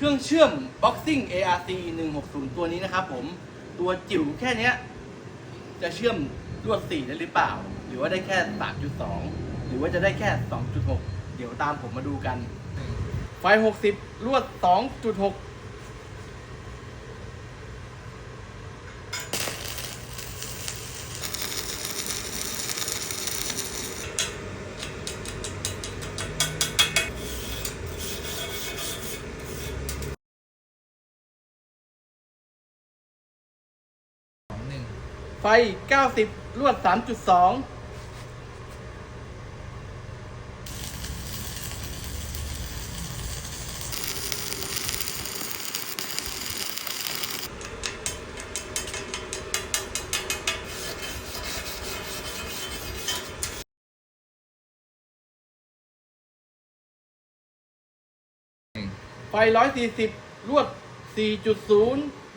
เครื่องเชื่อม Boxing ARC 160 ตัวนี้นะครับผม ตัวจิ๋วแค่เนี้ยจะเชื่อมลวด 4 ได้หรือเปล่า หรือว่าได้แค่ 3.2 หรือว่าจะได้แค่ 2.6 เดี๋ยวตามผมมาดูกัน ไฟ 60 ลวด 2.6 สองหนึ่ง ไฟ 90 ลวด 3.2ไฟ 140 ลวด 4.0